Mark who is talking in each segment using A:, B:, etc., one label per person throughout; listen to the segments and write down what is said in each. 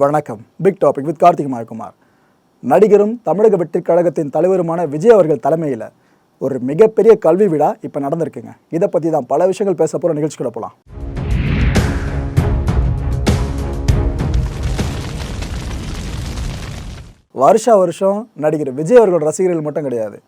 A: வணக்கம். Big topic with Karthik Mayakumar. நடிகரும் தமிழக வெற்றி கழகத்தின் தலைவருமான விஜய் அவர்கள் தலைமையில் ஒரு மிகப்பெரிய கல்வி விழா இப்போ நடந்திருக்குங்க. இதை பற்றி தான் பல விஷயங்கள் பேச போகிற நிகழ்ச்சிக்குள்ள போகலாம் வருஷா வருஷம் நடிகர் விஜய் அவர்களோட ரசிகர்கள் மட்டும் கிடையாது.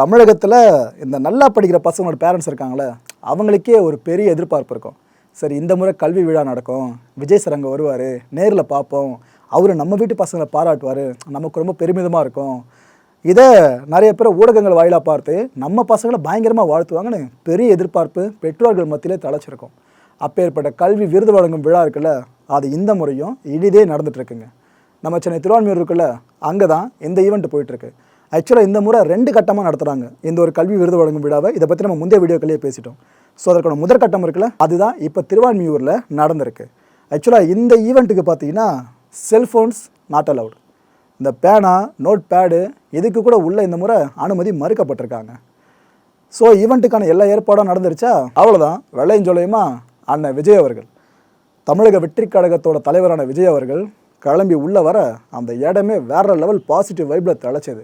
A: தமிழகத்தில் இந்த நல்லா படிக்கிற பசங்களோட பேரண்ட்ஸ் இருக்காங்களே அவங்களுக்கே ஒரு பெரிய எதிர்பார்ப்பு இருக்கும். சரி இந்த முறை கல்வி விழா நடக்கும். விஜய் சார் அங்கே வருவார். நேரில் பார்ப்போம். அவர் நம்ம வீட்டு பசங்களை பாராட்டுவார். நமக்கு ரொம்ப பெருமிதமாக இருக்கும். இதை நிறைய பேர் ஊடகங்கள் வாயிலாக பார்த்து நம்ம பசங்களை பயங்கரமாக வாழ்த்துவாங்கன்னு பெரிய எதிர்பார்ப்பு பெற்றோர்கள் மத்தியிலே தலைச்சிருக்கும் அப்பேற்பட்ட கல்வி விருது வழங்கும் விழா இருக்குல்ல அது இந்த முறையும் இனிதே நடந்துகிட்ருக்குங்க நம்ம சென்னை திருவான்மையூர் இருக்குல்ல அங்கே தான் இந்த ஈவெண்ட் போயிட்டுருக்கு ஆக்சுவலாக இந்த முறை ரெண்டு கட்டமாக நடத்துகிறாங்க இந்த ஒரு கல்வி விருது வழங்கும் விழாவை. இதை பற்றி நம்ம முந்தைய வீடியோக்களே பேசிட்டோம். ஸோ அதற்கான முதற் கட்டம் இருக்குல்ல அதுதான் இப்போ திருவான்மியூரில் நடந்திருக்கு. ஆக்சுவலாக இந்த ஈவெண்ட்டுக்கு பார்த்தீங்கன்னா செல்ஃபோன்ஸ் நாட் அலவுட் இந்த பேனா நோட் பேடு இதுக்கு கூட உள்ள இந்த முறை அனுமதி மறுக்கப்பட்டிருக்காங்க. ஸோ ஈவெண்ட்டுக்கான எல்லா ஏற்பாடும் நடந்துருச்சா? அவ்வளோதான் வெள்ளையும் சொல்லையுமா அண்ணன் விஜய் அவர்கள். தமிழக வெற்றி கழகத்தோட தலைவரான விஜய் அவர்கள் கிளம்பி உள்ள வர அந்த இடமே வேற லெவல் பாசிட்டிவ் வைப்பில் தலைச்சது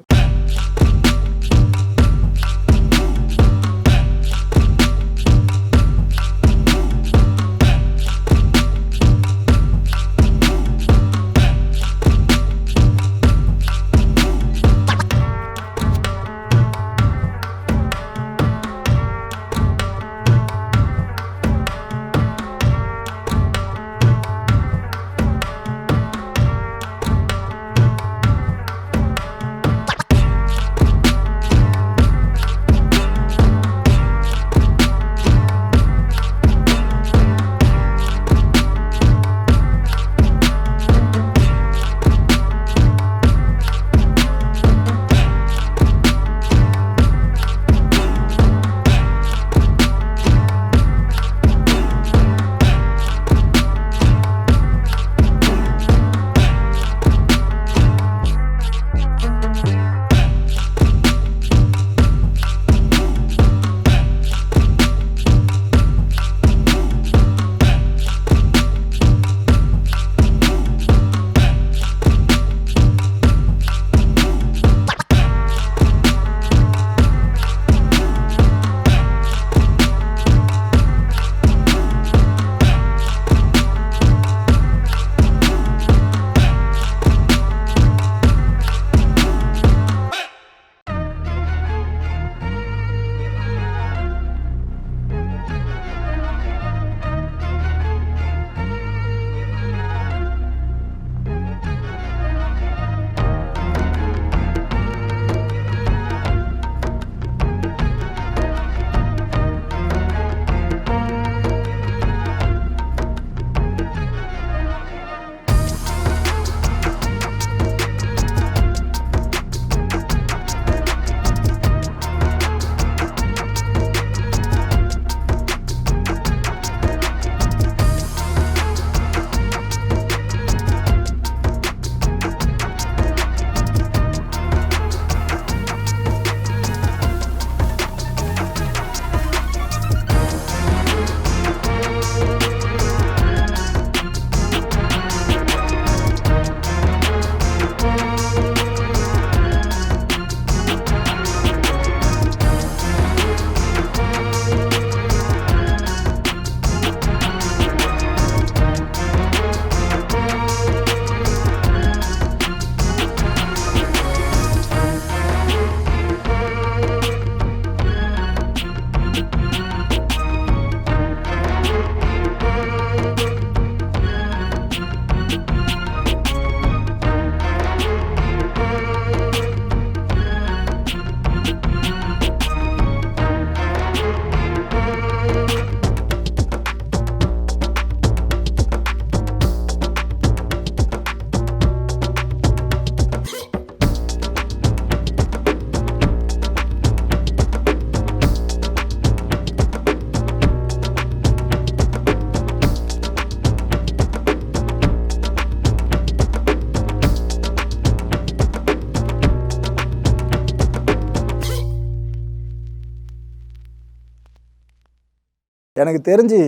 A: எனக்கு தெரிஞ்சு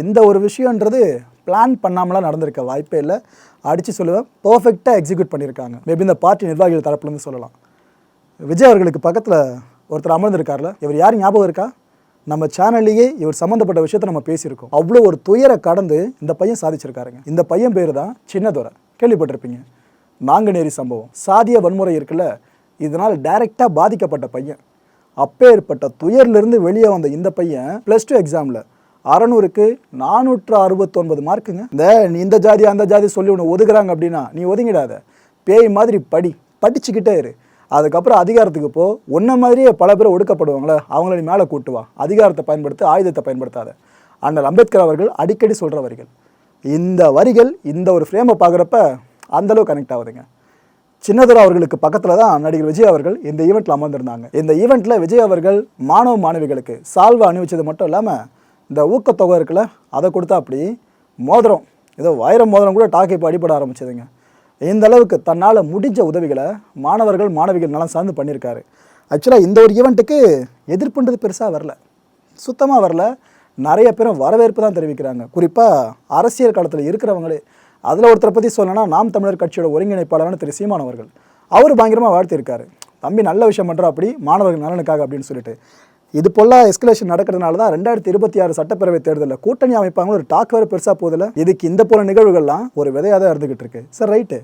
A: இந்த ஒரு விஷயன்றது பிளான் பண்ணாமலாம் நடந்திருக்க வாய்ப்பே இல்லை. அடித்து சொல்லுவேன் பர்ஃபெக்டாக எக்ஸிக்யூட் பண்ணியிருக்காங்க. மேபி இந்த பார்ட்டி நிர்வாகிகள் தரப்புலேருந்து சொல்லலாம். விஜய் அவர்களுக்கு பக்கத்தில் ஒருத்தர் அமர்ந்திருக்கார்ல இவர் யார் ஞாபகம் இருக்கா? நம்ம சேனல்லையே இவர் சம்மந்தப்பட்ட விஷயத்தை நம்ம பேசியிருக்கோம். அவ்வளோ ஒரு துயரை கடந்து இந்த பையன் சாதிச்சிருக்காருங்க. இந்த பையன் பேர் தான் சின்னதுரை. கேள்விப்பட்டிருப்பீங்க. நாங்குநேரி சம்பவம். சாதிய வன்முறை இருக்குல்ல இதனால் டைரெக்டாக பாதிக்கப்பட்ட பையன். அப்பேற்பட்ட துயர்லேருந்து வெளியே வந்த இந்த பையன் ப்ளஸ் டூ எக்ஸாமில் அறநூறுக்கு நானூற்று அறுபத்தொன்பது மார்க்குங்க. இந்த நீ இந்த ஜாதி அந்த ஜாதி சொல்லி உன்னை ஒதுக்குறாங்க அப்படின்னா நீ ஒதுங்கிடாத. பேய் மாதிரி படி படிச்சுக்கிட்டே இரு. அதுக்கப்புறம் அதிகாரத்துக்கு போ. உன்ன மாதிரியே பல பேர் ஒடுக்கப்படுவாங்களே அவங்கள நீ மேலே கூட்டு வா. அதிகாரத்தை பயன்படுத்தி ஆயுதத்தை பயன்படுத்தாத. அண்ணல் அம்பேத்கர் அவர்கள் அடிக்கடி சொல்கிற வரிகள். இந்த வரிகள் இந்த ஒரு ஃப்ரேமை பார்க்குறப்ப அந்தளவு கனெக்ட் ஆகுதுங்க. சின்னதுரை அவர்களுக்கு பக்கத்தில் தான் நடிகர் விஜய் அவர்கள் இந்த ஈவெண்ட்டில் அமர்ந்திருந்தாங்க. இந்த ஈவெண்ட்டில் விஜய் அவர்கள் மாணவ மாணவிகளுக்கு சால்வை அணிவிச்சது மட்டும் இல்லாமல் இந்த ஊக்கத்தொகை இருக்குல்ல அதை கொடுத்தா அப்படி மோதிரம் ஏதோ வைரம் மோதிரம் கூட டாக்கி இப்போ அடிபட ஆரம்பிச்சதுங்க. இந்த அளவுக்கு தன்னால் முடிஞ்ச உதவிகளை மாணவர்கள் மாணவிகள் நலம் சார்ந்து பண்ணியிருக்காரு. ஆக்சுவலாக இந்த ஒரு ஈவெண்ட்டுக்கு எதிர்ப்புன்றது பெருசாக வரல. சுத்தமாக வரல. நிறைய பேரும் வரவேற்பு தான் தெரிவிக்கிறாங்க. குறிப்பாக அரசியல் காலத்தில் இருக்கிறவங்களே. அதில் ஒருத்தரை பற்றி சொல்லணும்னா நாம் தமிழர் கட்சியோட ஒருங்கிணைப்பாளரான திரு சீமான் அவர்கள். அவர் பயங்கரமாக வாழ்த்திருக்காரு தம்பி நல்ல விஷயம் பண்ணுறா அப்படி மாணவர்கள் நலனுக்காக அப்படின்னு சொல்லிட்டு. இது போல எஸ்கலேஷன் நடக்கிறதுனால தான் ரெண்டாயிரத்தி இருபத்தி ஆறு சட்டப்பேரவை தேர்தலில் கூட்டணி அமைப்பாங்க ஒரு டாக் வேறு பெருசாக போதில் இதுக்கு இந்த போல நிகழ்வுகள்லாம் ஒரு விதையாக தான் இருந்துகிட்டு இருக்கு. சார் ரைட்டு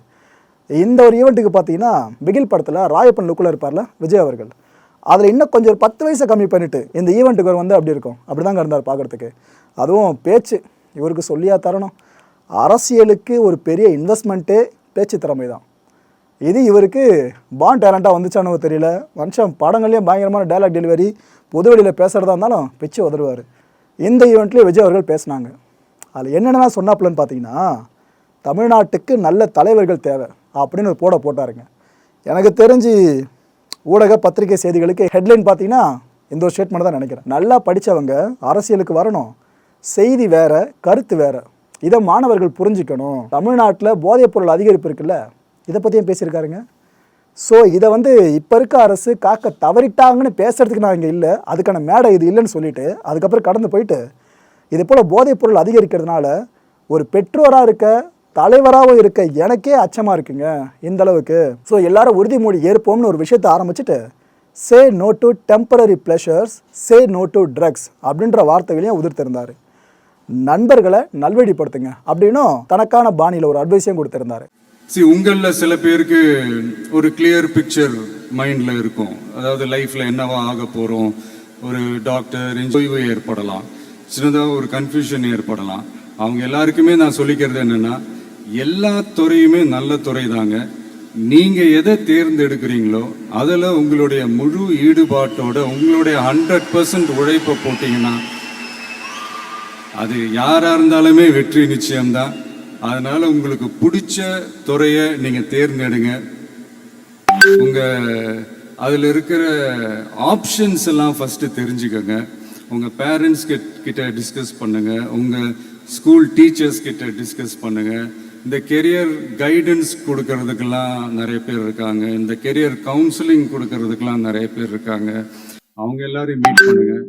A: இந்த ஒரு ஈவெண்ட்டுக்கு பார்த்தீங்கன்னா பிகில் படத்தில் ராயப்பன் லுக்கில் இருப்பார்ல விஜய் அவர்கள். அதில் இன்னும் கொஞ்சம் ஒரு பத்து வயசை கம்மி பண்ணிட்டு இந்த ஈவெண்ட்டுக்கு வந்து அப்படி இருக்கும். அப்படி தாங்க இருந்தார் பார்க்குறதுக்கு அதுவும் பேச்சு இவருக்கு சொல்லியா தரணும். அரசியலுக்கு ஒரு பெரிய இன்வெஸ்ட்மெண்ட்டே பேச்சு திறமை தான் இது இவருக்கு பான் டேலண்ட்டாக வந்துச்சானோ தெரியல. மனுஷன் படங்கள்லேயும் பயங்கரமான டைலாக் டெலிவரி பொது வெளியில் பேசுகிறதா இருந்தாலும் பிச்சு உதருவார் இந்த ஈவெண்ட்லேயே விஜய் அவர்கள் பேசினாங்க. அதில் என்னென்னலாம் சொன்னாப்புலன்னு பார்த்தீங்கன்னா தமிழ்நாட்டுக்கு நல்ல தலைவர்கள் தேவை அப்படின்னு ஒரு போட போட்டாருங்க. எனக்கு தெரிஞ்சு ஊடக பத்திரிகை செய்திகளுக்கு ஹெட்லைன் பார்த்தீங்கன்னா இந்த ஒரு ஸ்டேட்மெண்ட் தான் நினைக்கிறேன். நல்லா படித்தவங்க அரசியலுக்கு வரணும். செய்தி வேறு கருத்து வேறு. இதை மாணவர்கள் புரிஞ்சுக்கணும். தமிழ்நாட்டில் போதைப் பொருள் அதிகரிப்பு இருக்குல்ல இதை பற்றியும் பேசியிருக்காருங்க. ஸோ இதை வந்து இப்போ இருக்க அரசு காக்க தவறிட்டாங்கன்னு பேசுறதுக்கு நான் இங்கே இல்லை. அதுக்கான மேடை இது இல்லைன்னு சொல்லிட்டு அதுக்கப்புறம் கடந்து போயிட்டு இது போல் போதைப் பொருள் அதிகரிக்கிறதுனால ஒரு பெற்றோராக இருக்க தலைவராகவும் இருக்க எனக்கே அச்சமாக இருக்குங்க இந்த அளவுக்கு. ஸோ எல்லாரும் உறுதிமொழி ஏற்போம்னு ஒரு விஷயத்தை ஆரம்பிச்சுட்டு say no to temporary pleasures say no to drugs அப்படின்ற வார்த்தைகளையும் உதிர்த்திருந்தார். நண்பர்களை நல்வழிப்படுத்துங்க அப்படின்னும் தனக்கான பாணியில் ஒரு அட்வைஸையும் கொடுத்திருந்தாரு.
B: சி உங்களில் சில பேருக்கு ஒரு கிளியர் பிக்சர் மைண்டில் இருக்கும். அதாவது லைஃப்பில் என்னவா ஆக போகிறோம் ஒரு டாக்டர் ஓய்வு ஏற்படலாம். சின்னதாக ஒரு கன்ஃபியூஷன் ஏற்படலாம். அவங்க எல்லாருக்குமே நான் சொல்லிக்கிறது என்னென்னா எல்லா துறையுமே நல்ல துறை தாங்க. நீங்கள் எதை தேர்ந்தெடுக்கிறீங்களோ அதில் உங்களுடைய முழு ஈடுபாட்டோட உங்களுடைய ஹண்ட்ரட் பர்சன்ட் உழைப்பை போட்டிங்கன்னா அது யாராக இருந்தாலுமே வெற்றி நிச்சயம்தான். அதனால உங்களுக்கு பிடிச்ச துறையை நீங்கள் தேர்ந்தெடுங்க. உங்கள் அதில் இருக்கிற ஆப்ஷன்ஸ் எல்லாம் ஃபஸ்ட்டு தெரிஞ்சுக்கோங்க. உங்கள் பேரண்ட்ஸ் கிட்ட டிஸ்கஸ் பண்ணுங்கள் உங்கள் ஸ்கூல் டீச்சர்ஸ் கிட்ட டிஸ்கஸ் பண்ணுங்கள் இந்த கெரியர் கைடன்ஸ் கொடுக்கறதுக்கெல்லாம் நிறைய பேர் இருக்காங்க. இந்த கெரியர் கவுன்சிலிங் கொடுக்கறதுக்கெல்லாம் நிறைய பேர் இருக்காங்க. அவங்க எல்லாரையும் மீட் பண்ணுங்கள்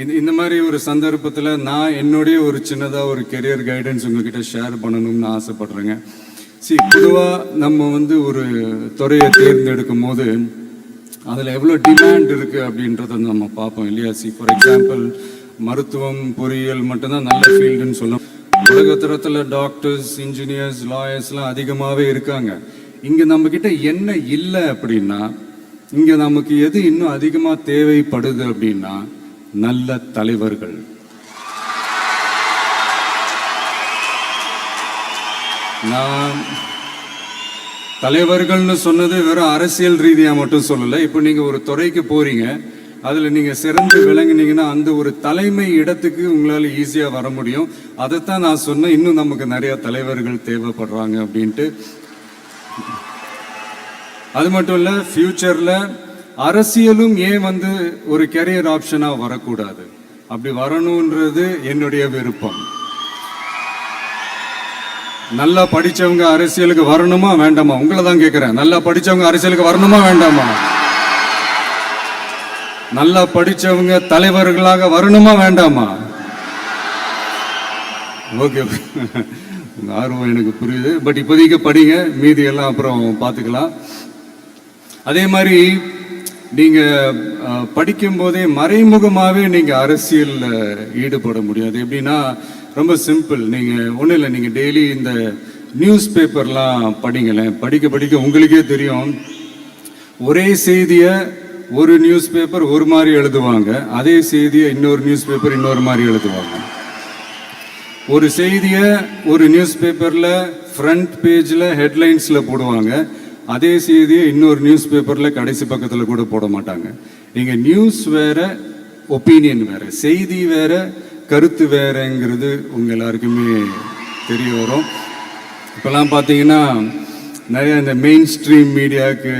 B: இந்த இந்த மாதிரி ஒரு சந்தர்ப்பத்தில் நான் என்னுடைய ஒரு சின்னதாக ஒரு கெரியர் கைடன்ஸ் உங்ககிட்ட ஷேர் பண்ணணும்னு ஆசைப்படுறேங்க. சி பொதுவாக நம்ம வந்து ஒரு துறையை தேர்ந்தெடுக்கும் போது அதில் எவ்வளோ டிமாண்ட் இருக்குது அப்படின்றத நம்ம பார்ப்போம் இல்லையா? சி ஃபார் எக்ஸாம்பிள் மருத்துவம் பொறியியல் மட்டும்தான் நல்ல ஃபீல்டுன்னு சொல்லலாம் உலகத்தரத்தில் டாக்டர்ஸ் இன்ஜினியர்ஸ் லாயர்ஸ்லாம் அதிகமாகவே இருக்காங்க. இங்கே நம்மக்கிட்ட என்ன இல்லை அப்படின்னா இங்கே நமக்கு எது இன்னும் அதிகமாக தேவைப்படுது அப்படின்னா நல்ல தலைவர்கள். நான் தலைவர்கள்னு சொன்னது வெறும் அரசியல் ரீதியாக மட்டும் சொல்லலை. இப்போ நீங்கள் ஒரு துறைக்கு போகிறீங்க அதில் நீங்கள் சிறந்து விளங்குனீங்கன்னா அந்த ஒரு தலைமை இடத்துக்கு உங்களால் ஈஸியாக வர முடியும். அதைத்தான் நான் சொன்னேன். இன்னும் நமக்கு நிறையா தலைவர்கள் தேவைப்படுறாங்க அப்படின்ட்டு. அது மட்டும் இல்லை ஃப்யூச்சரில் அரசியலும் ஏன் வந்து ஒரு கெரியர் ஆப்ஷனாக வரக்கூடாது? அப்படி வரணுன்றது என்னுடைய விருப்பம். நல்லா படித்தவங்க அரசியலுக்கு வரணுமா வேண்டாமா? உங்களை தான் கேட்குறேன் நல்லா படித்தவங்க அரசியலுக்கு வரணுமா வேண்டாமா? நல்லா படித்தவங்க தலைவர்களாக வரணுமா வேண்டாமா? ஓகே. உங்கள் ஆர்வம் எனக்கு புரியுது. பட் இப்போதைக்கு படிங்க. மீதி எல்லாம் அப்புறம் பார்த்துக்கலாம். அதே மாதிரி நீங்கள் படிக்கும்போதே மறைமுகமாகவே நீங்கள் அரசியலில் ஈடுபட முடியாது. எப்படின்னா ரொம்ப சிம்பிள். நீங்கள் ஒன்றும் இல்லை நீங்கள் டெய்லி இந்த நியூஸ் பேப்பர்லாம் படிங்களேன். படிக்க படிக்க உங்களுக்கே தெரியும். ஒரே செய்தியை ஒரு நியூஸ் பேப்பர் ஒரு மாதிரி எழுதுவாங்க. அதே செய்தியை இன்னொரு நியூஸ் பேப்பர் இன்னொரு மாதிரி எழுதுவாங்க. ஒரு செய்தியை ஒரு நியூஸ் பேப்பரில் ஃப்ரண்ட் பேஜில் ஹெட்லைன்ஸில் போடுவாங்க. அதே செய்தியை இன்னொரு நியூஸ் பேப்பரில் கடைசி பக்கத்தில் கூட போட மாட்டாங்க. இங்கே நியூஸ் வேற ஒப்பீனியன் வேற செய்தி வேற கருத்து வேறங்கிறது உங்கள் எல்லாருக்குமே தெரிய வரும். இப்போல்லாம் பார்த்தீங்கன்னா நிறைய இந்த மெயின் ஸ்ட்ரீம் மீடியாவுக்கு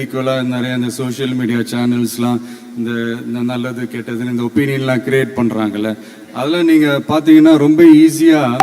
B: ஈக்குவலாக நிறைய இந்த சோஷியல் மீடியா சேனல்ஸ்லாம் இந்த இந்த நல்லது கெட்டதுன்னு இந்த ஒப்பீனியன்லாம் கிரியேட் பண்ணுறாங்கல்ல அதெல்லாம் நீங்கள் பார்த்தீங்கன்னா ரொம்ப ஈஸியாக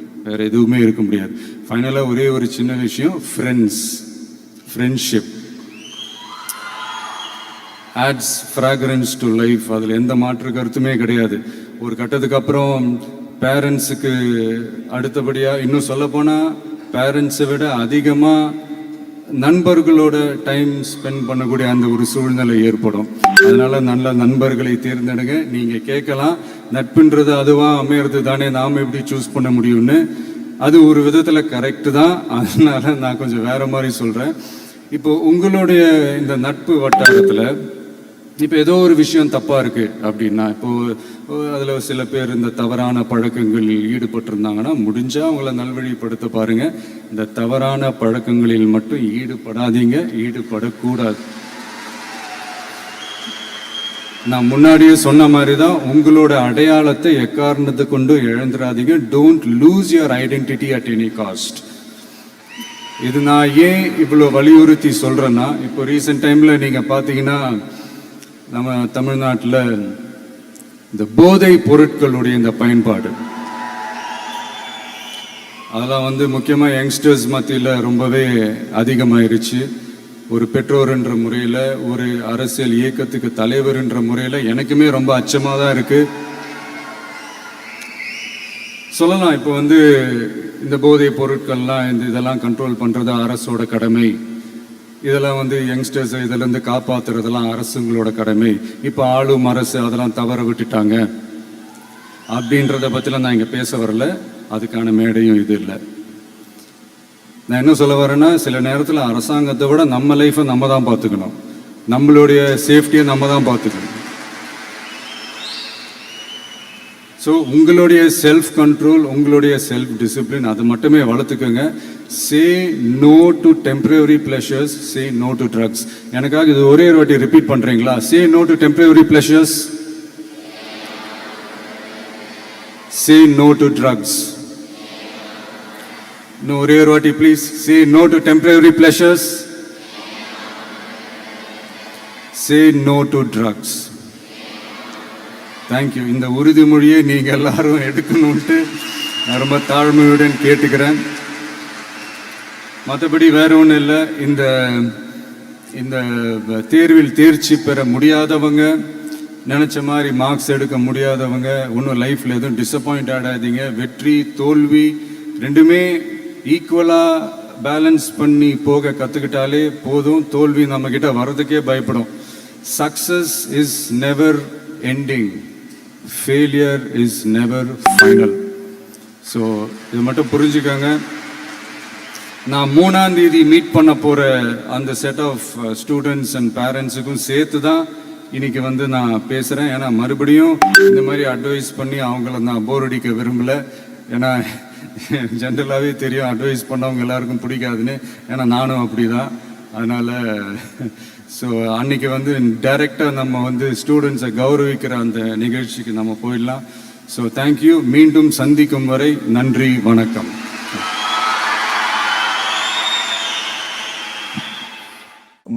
B: வேற எதுவுமே இருக்க முடியாது. ஃபைனலாக ஒரே ஒரு சின்ன விஷயம் friends friendship adds fragrance to life அதில் எந்த மாற்று கருத்துமே கிடையாது. ஒரு கட்டத்துக்கு அப்புறம் பேரண்ட்ஸுக்கு அடுத்தபடியாக இன்னும் சொல்லப்போனால் பேரண்ட்ஸை விட அதிகமாக நண்பர்களோட டைம் ஸ்பெண்ட் பண்ணக்கூடிய அந்த ஒரு சூழ்நிலை ஏற்படும். அதனால் நல்ல நண்பர்களை தேர்ந்தெடுங்க. நீங்கள் கேட்கலாம். நட்புன்றது அதுவாக அமையிறது தானே நாம் எப்படி சூஸ் பண்ண முடியும்னு? அது ஒரு விதத்தில் கரெக்டு தான். அதனால நான் கொஞ்சம் வேற மாதிரி சொல்கிறேன் இப்போ உங்களுடைய இந்த நட்பு வட்டாரத்தில் இப்போ ஏதோ ஒரு விஷயம் தப்பாக இருக்குது அப்படின்னா இப்போது அதில் சில பேர் இந்த தவறான பழக்கங்களில் ஈடுபட்டிருந்தாங்கன்னா முடிஞ்சால் அவங்கள நல்வழிப்படுத்த பாருங்கள் இந்த தவறான பழக்கங்களில் மட்டும் ஈடுபடாதீங்க. ஈடுபடக்கூடாது. நான் முன்னாடியே சொன்ன மாதிரி தான் உங்களோட அடையாளத்தை எக்காரணத்தை கொண்டு இழந்துடாதீங்க don't lose your identity at any cost இது நான் ஏன் இவ்வளோ வலியுறுத்தி சொல்கிறேன்னா இப்போ ரீசெண்ட் டைமில் நீங்கள் பார்த்தீங்கன்னா நம்ம தமிழ்நாட்டில் இந்த போதை பொருட்களுடைய இந்த பயன்பாடு. அதெல்லாம் வந்து முக்கியமாக யங்ஸ்டர்ஸ் மத்தியில் ரொம்பவே அதிகமாயிருச்சு. ஒரு பெற்றோர் என்ற முறையில் ஒரு அரசியல் இயக்கத்துக்கு தலைவர் என்ற முறையில் எனக்குமே ரொம்ப அச்சமாக தான் இருக்குது சொல்லலாம் இப்போ வந்து இந்த போதை பொருட்கள்லாம் இந்த இதெல்லாம் கண்ட்ரோல் பண்ணுறது அரசோட கடமை. இதெல்லாம் வந்து யங்ஸ்டர்ஸை இதிலேருந்து காப்பாற்றுறதெல்லாம் அரசுங்களோட கடமை. இப்போ ஆளும் அரசு அதெல்லாம் தவற விட்டுட்டாங்க. அப்படின்றத பற்றிலாம் நான் இங்கே பேச வரல. அதுக்கான மேடையும் இது இல்லை. நான் என்ன சொல்ல வரேன்னா சில நேரத்தில் அரசாங்கத்தை விட நம்ம லைஃப்பை நம்ம தான் பார்த்துக்கணும். நம்மளுடைய சேஃப்டியை நம்ம தான் பார்த்துக்கணும். ஸோ உங்களுடைய செல்ஃப் கண்ட்ரோல் உங்களுடைய செல்ஃப் டிசிப்ளின் அது மட்டுமே வளர்த்துக்கோங்க. Say no to temporary pleasures say no to drugs எனக்காக இது ஒரே ஒரு வாட்டி ரிப்பீட் பண்ணுறீங்களா say no to temporary pleasures say no to drugs இன்னும் ஒரே ஒரு வாட்டி please say no to temporary pleasures say no to drugs thank you இந்த உறுதிமொழியை நீங்கள் எல்லாரும் எடுக்கணும்ட்டு நான் ரொம்ப தாழ்மையுடன் கேட்டுக்கிறேன். மற்றபடி வேற ஒன்றும் இல்லை. இந்த இந்த தேர்வில் தேர்ச்சி பெற முடியாதவங்க நினச்ச மாதிரி மார்க்ஸ் எடுக்க முடியாதவங்க ஒன்றும் லைஃப்பில் எதுவும் டிசப்பாயிண்ட் ஆடாதீங்க. வெற்றி தோல்வி ரெண்டுமே ஈக்குவலாக பேலன்ஸ் பண்ணி போக கற்றுக்கிட்டாலே போதும். தோல்வி நம்மக்கிட்ட வர்றதுக்கே பயப்படும். Success is never ending failure is never final so இது மட்டும் புரிஞ்சுக்கோங்க. நான் மூணாம் தேதி மீட் பண்ண போகிற அந்த செட் ஆஃப் ஸ்டூடெண்ட்ஸ் அண்ட் பேரண்ட்ஸுக்கும் சேர்த்து தான் இன்னைக்கு வந்து நான் பேசுகிறேன் ஏன்னா மறுபடியும் இந்த மாதிரி அட்வைஸ் பண்ணி அவங்கள நான் போர் அடிக்க விரும்பலை. ஏன்னா ஜென்ரலாகவே தெரியும் அட்வைஸ் பண்ணவங்க எல்லாருக்கும் பிடிக்காதுன்னு. ஏன்னா நானும் அப்படிதான். அதனால் ஸோ அன்னைக்கு வந்து டைரெக்டாக நம்ம வந்து ஸ்டூடெண்ட்ஸை கௌரவிக்கிற அந்த நிகழ்ச்சிக்கு நம்ம போயிடலாம். ஸோ தேங்க்யூ மீண்டும் சந்திக்கும் வரை நன்றி வணக்கம்.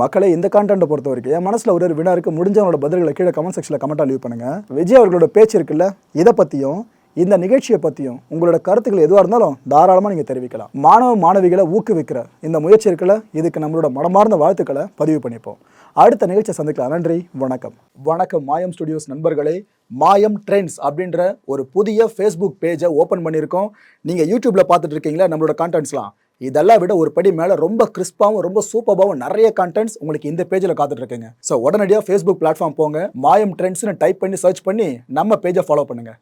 A: மக்களை இந்த கான்டென்ட்டை பொறுத்த வரைக்கும் என் மனசில் ஒரு ஒரு வினா இருக்கு. முடிஞ்சவங்களோட பதில்களை கீழே கமெண்ட் செக்ஷனில் கமெண்ட்டாக லீவ் பண்ணுங்க. விஜய் அவர்களோட பேச்சு இருக்குல்ல இதை பற்றியும் இந்த நிகழ்ச்சியை பற்றியும் உங்களோட கருத்துக்கள் எதுவாக இருந்தாலும் தாராளமாக நீங்கள் தெரிவிக்கலாம். மாணவ மாணவிகளை ஊக்குவிக்கிற இந்த முயற்சி இருக்குல்ல? இதுக்கு நம்மளோட மனமார்ந்த வாழ்த்துக்களை பதிவு பண்ணிப்போம். அடுத்த நிகழ்ச்சியை சந்திக்கலாம். நன்றி வணக்கம். வணக்கம் மாயம் ஸ்டுடியோஸ் நண்பர்களே. மாயம் ட்ரெண்ட்ஸ் அப்படின்ற ஒரு புதிய ஃபேஸ்புக் பேஜை ஓப்பன் பண்ணியிருக்கோம். நீங்கள் யூடியூப்பில் பார்த்துட்டு இருக்கீங்களா? நம்மளோட கான்டென்ட்ஸ்லாம் இதெல்லாம் விட ஒரு படி மேலே ரொம்ப கிறிஸ்பாவும் ரொம்ப சூப்பராகவும் நிறைய கண்டென்ட்ஸ் உங்களுக்கு இந்த பேஜில் காத்துட்டு இருக்குங்க. ஸோ உடனடியாக ஃபேஸ்புக் பிளாட்ஃபார்ம் போங்க. மாயம் ட்ரெண்ட்ஸ்னு டைப் பண்ணி சர்ச் பண்ணி நம்ம பேஜை ஃபாலோ பண்ணுங்கள்